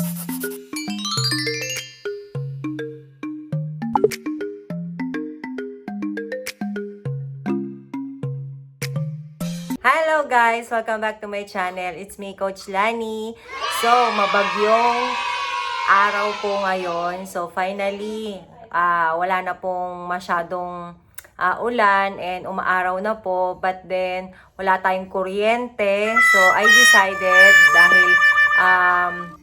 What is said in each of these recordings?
Hello guys! Welcome back to my channel. It's me, Coach Lani. So, mabagyong araw po ngayon. So, finally, ah wala na pong masyadong ah, ulan and umaaraw na po. But then, wala tayong kuryente. So, I decided dahil um,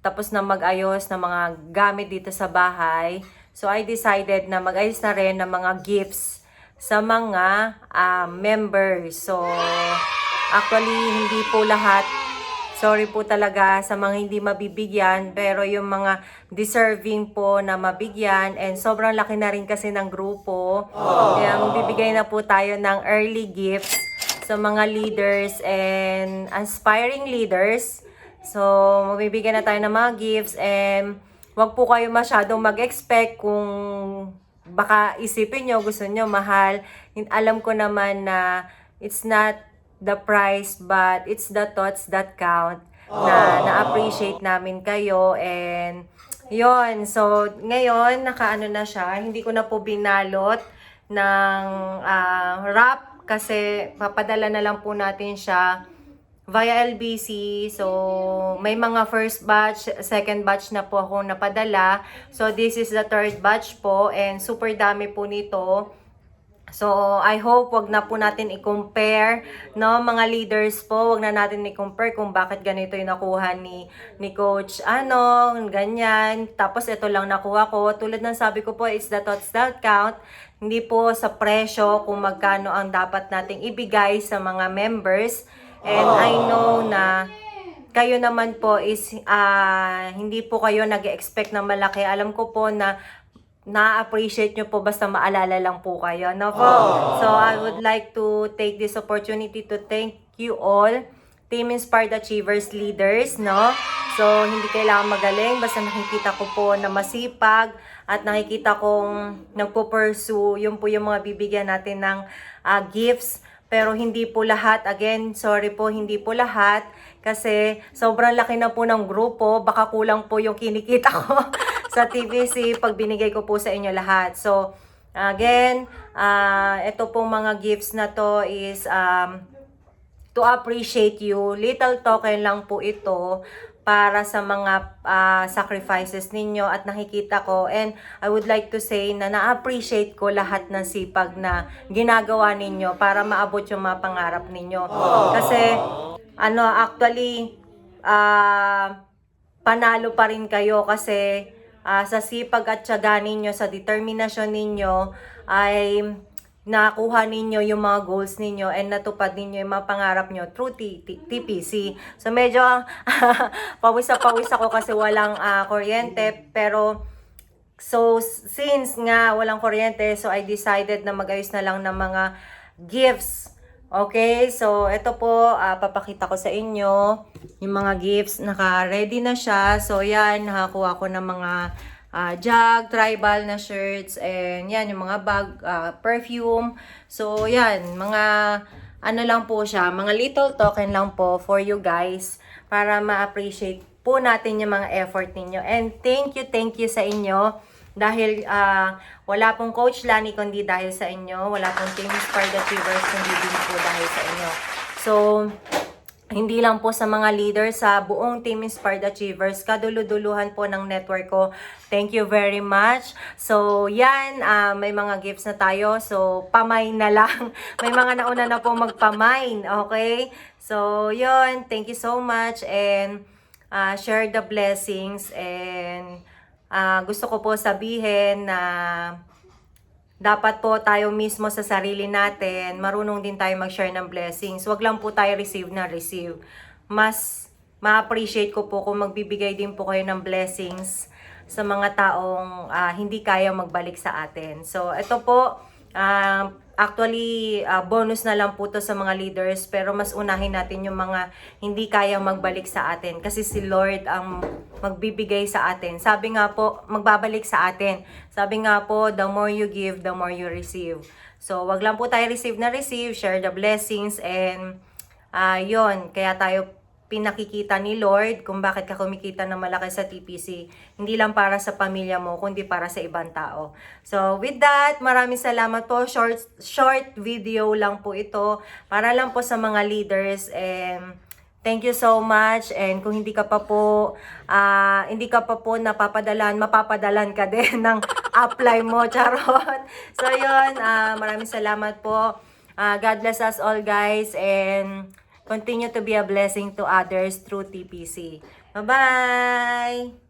tapos na mag-ayos ng mga gamit dito sa bahay. So, I decided na mag-ayos na rin ng mga gifts sa mga ah, members. So, actually, hindi po lahat. Sorry po talaga sa mga hindi mabibigyan, pero yung mga deserving po na mabigyan and sobrang laki na rin kasi ng grupo. Kaya magbibigay na po tayo ng early gifts sa mga leaders and aspiring leaders. So, mabibigyan na tayo ng mga gifts and wag po kayo masyadong mag-expect kung baka isipin nyo, gusto nyo mahal. Alam ko naman na it's not the price but it's the thoughts that count na na-appreciate namin kayo and yon so ngayon nakaano na siya. Hindi ko na po binalot ng ah, wrap kasi papadala na lang po natin siya via LBC. So, may mga first batch, second batch na po ako napadala. So, this is the third batch po and super dami po nito. So, I hope wag na po natin i-compare, no, mga leaders po, wag na natin i-compare kung bakit ganito yung nakuha ni, ni coach, ano, ganyan. Tapos, ito lang nakuha ko. Tulad ng sabi ko po, it's the thoughts that count. Hindi po sa presyo kung magkano ang dapat nating ibigay sa mga members. And I know na kayo naman po is ah, hindi po kayo nag-expect na malaki. Alam ko po na na-appreciate nyo po basta maalala lang po kayo. No po? So, I would like to take this opportunity to thank you all, Team Inspired Achievers leaders, no? So, hindi kailangan magaling, basta nakikita ko po na masipag at nakikita kong nagpo-pursue, yun po yung mga bibigyan natin ng ah, gifts. Pero hindi po lahat, again, sorry po, hindi po lahat. Kasi sobrang laki na po ng grupo, baka kulang po yung kinikita ko sa TVC pag binigay ko po sa inyo lahat. So, again, ah ito pong mga gifts na to is um, to appreciate you. Little token lang po ito para sa mga ah, sacrifices ninyo at nakikita ko and I would like to say na na-appreciate ko lahat ng sipag na ginagawa ninyo para maabot yung mga pangarap ninyo. Kasi ano actually ah panalo pa rin kayo kasi ah, sa sipag at tiyaga ninyo, sa determinasyon ninyo ay nakuha ninyo yung mga goals ninyo and natupad ninyo yung mga pangarap nyo through T- TPC. So medyo pawis na pawis ako kasi walang ah, kuryente pero So, since nga walang kuryente, so I decided na mag-ayos na lang ng mga gifts. Okay, so ito po, ah, papakita ko sa inyo yung mga gifts. Naka-ready na siya. So, yan, nakakuha ko ng mga ah, jug, tribal na shirts, and yan, yung mga bag, ah, perfume. So, yan, mga ano lang po siya, mga little token lang po for you guys para ma-appreciate po natin yung mga effort ninyo. And thank you, thank you sa inyo. Dahil ah, wala pong Coach Lani kundi dahil sa inyo. Wala pong Team Inspired Achievers kundi din po dahil sa inyo. So, hindi lang po sa mga leaders sa buong Team Inspired Achievers, kaduluduluhan po ng network ko. Thank you very much. So, yan, ah, may mga gifts na tayo. So, pamay na lang. may mga nauna na po magpamain, okay? So, yon Thank you so much and ah, share the blessings and ah, gusto ko po sabihin na dapat po tayo mismo sa sarili natin, marunong din tayo mag-share ng blessings. Huwag lang po tayo receive na receive. Mas ma-appreciate ko po kung magbibigay din po kayo ng blessings sa mga taong ah, hindi kaya magbalik sa atin. So, ito po, ah, actually, ah, bonus na lang po to sa mga leaders, pero mas unahin natin yung mga hindi kaya magbalik sa atin. Kasi si Lord ang magbibigay sa atin. Sabi nga po, magbabalik sa atin. Sabi nga po, the more you give, the more you receive. So, wag lang po tayo receive na receive, share the blessings, and ah yon kaya tayo pinakikita ni Lord kung bakit ka kumikita ng malaki sa TPC. Hindi lang para sa pamilya mo, kundi para sa ibang tao. So, with that, maraming salamat po. Short, short video lang po ito. Para lang po sa mga leaders. And thank you so much. And kung hindi ka pa po, ah, hindi ka pa po napapadalan, mapapadalan ka din ng apply mo, charot. So, yun. ah, maraming salamat po. Ah, God bless us all, guys. And continue to be a blessing to others through TPC. Bye-bye!